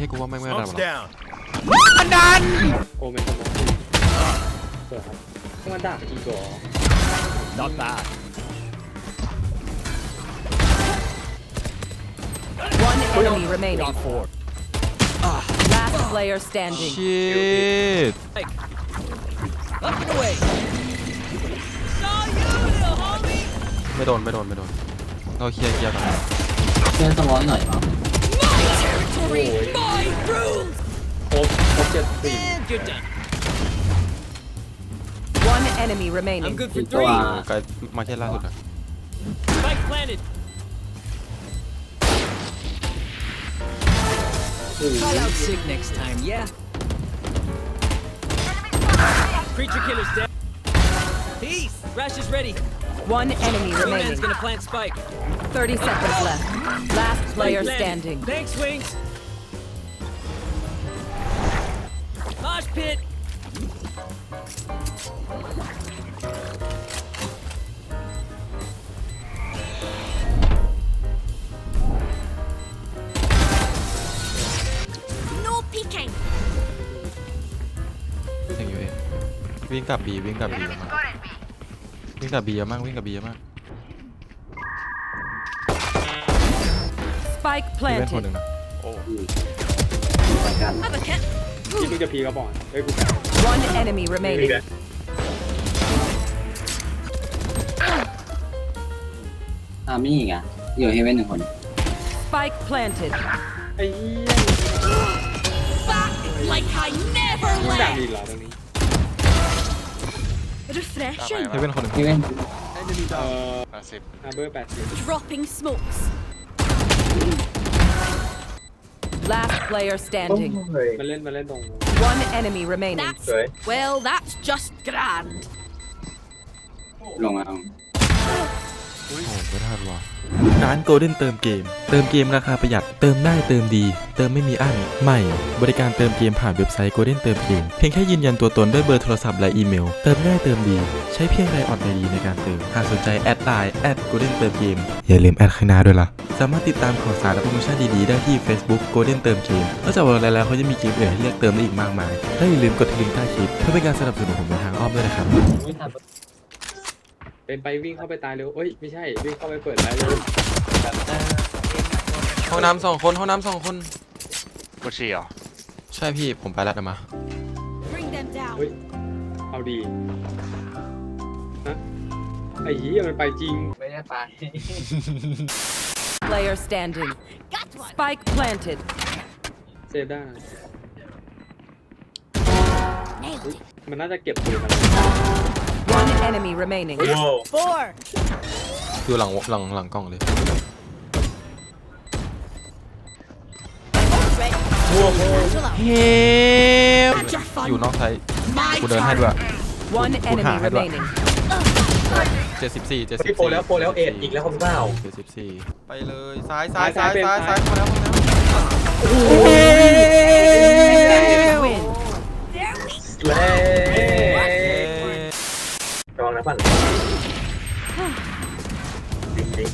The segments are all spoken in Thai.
ฮ้ยกูว่าไม่งไม่ได้หรอก Smoke's down. มันดันโอเมนสมองสวยครับถ้ามันด่าอีกเหรอ Not bad. One enemy remaining. Last player standing. ชิต Up and away. Saw you, little homie. ไม่โดนไม่โดนไม่โดนเราเคลียร์เคลียร์ก่อนเพื่อนสมองหน่อยครั รบครบเจ็ดสี่ And you're done. One enemy I'm remaining. good สี่ for ตัว three. ไกลมาเช่นล่าสุดอะ Spike planted. โอ้โห Call out sick next time, yeah? Creature killer's dead. Peace. Rash is ready. One enemy Conan's remaining. gonna plant spike. 30 seconds left. Last player Planted. standing. Thanks, Wings. Mosh pit. No peeking. ถึงอยู่เองวิ่งกลับบีวิ่งกลับบีเยอะมากวิ่งกลับบีเยอะมากวิ่งกลับบีเยอะมาก Spike มีเล่นคนหนึ่ planted. งนะเหมือนกัน Have a kit. พี่มึงจะพีกระบอกเฮ้ยกู One enemy remaining. อามี่อีกอะอยู่เฮเว่นหนึ่งคน Spike planted. ไอ้เหี้ย Back like I never มึงด่า left. ดีเหรอตรงนี้ Refreshing. เฮ้ยเป็นคนหนึ่งเฮเว่นเอ่ออาเบอร์แปดสิบ Dropping smokes. Last player standing. มันเล่นมาเล่นตรง One enemy remaining. That's well, that's just grand. ลงมา โอ้ โหไม่ทันว่ะร้านโกลเด้นเติมเกม เติมเกมราคาประหยัด เติมได้เติมดี เติมไม่มีอั้น ใหม่ บริการเติมเกมผ่านเว็บไซต์โกลเด้นเติมเกม เพียงแค่ยืนยันตัวตนด้วยเบอร์โทรศัพท์และอีเมล เติมง่ายเติมดี ใช้เพียงไลน์ออดไอดีในการเติม หากสนใจแอดไลน์แอดโกลเด้นเติมเกม อย่าลืมแอดข้างหน้าด้วยล่ะ สามารถติดตามข่าวสารและโปรโมชั่นดีๆได้ที่ Facebook Golden เติมเกมนอกจากวันแล้วเขาจะมีเกมอื่นให้เลือกเติมได้อีกมากมายและอย่าลืมกดที่ลิงก์ใต้คลิปเพื่อเป็นการสนับสนุนผมในทางอ้อมด้วยนะครับ เป็นไปวิ่งเข้าไปตายเร็วเอ้ยไม่ใช่วิ่งเข้าไปเปิดตายเร็วห้องน้ำสองคนห้องน้ำสองคนกูฉี่เหรอใช่พี่ผมไปแล้วเดี๋ยวมา Bring them down. เฮ้ยเอาดีฮะไอ้เหี้ยมันไปจริง ไม่ได้ไป Player standing. Got one. Spike planted. เซฟได้ Nailed it. มันน่าจะเก็บปืนมัน One enemy remaining. Four. อยู่หลังหลังหลังกล้องเลย Right. Satchel out. เฮ้ย Had your fun. อยู่นอกไทย My กูเดินให้ด้วย One enemy hả, hết rồi. remaining. เจ็ดสิบสี่เจ็ดสิบพี่โปรแล้วโปรแล้วเอ็ดอีกแล้วผมเปล่า เจ็ดสิบสี่ไปเลยซ้ายซ้ายซ้ายซ้ายซ้ายเข้ามาแล้วเข้ามาแล้ว Win. There we เย้เฮ้ย ระวังนะปั่นจริงจริง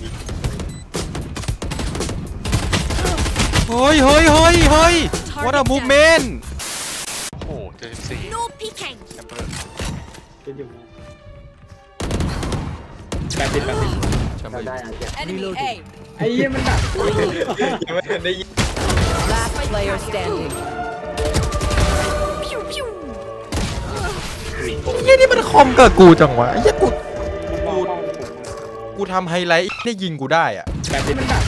เฮ้ยเฮ้ยเฮ้ยเฮ้ย what a movement โอ้โหเจ็ดสิบสี่ No peeking. แอมเบอร์เป็นอยู่แปดสิบแปดสิบแชมเบอร์ได้อะเจ็บ Enemy A. ไอ้เหี้ยมันดักกูยังไม่ทันได้ยิน Last player standing. เฮ้ยนี่มันคอมกับกูจังวะไอ้เหี้ยกูมองเข้าผมกูทำไฮไลท์ได้ยิงกูได้อะแปดสิบมันดัก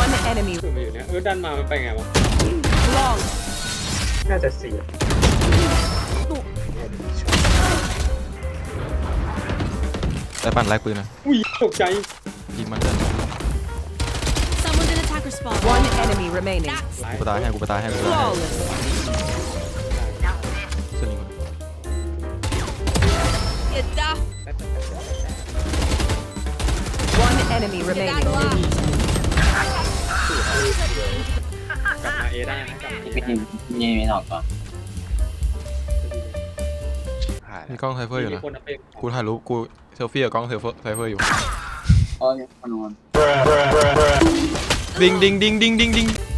One enemy ขึ้นมาอยู่เนี่ยเออดันมามันไปไงวะ long. น่าจะเสียแต่ปั่นไล่ปืนนะอุ้ยตกใจยิงมันเลย Someone's in attacker spawn. One enemy remaining. That's กูไปตายให้กูไปตายให้กูไปตายให้ Flawless. ส่วนยิงมัน you daft. One enemy You that remaining. laugh. กลับมาเอได้นะกลับมาเอพี่ได้กินมีมีหนอกก่อนหายมีกล้องไซเฟอร์อยู่มีนะคนเอาเป็นกูถ่ายรูปกูเซลฟี่กับกล้องเซลเฟอร์ไซเฟอร์อยู่ โอ้ยคนนอน Đinh đinh đinh đinh đinh đinh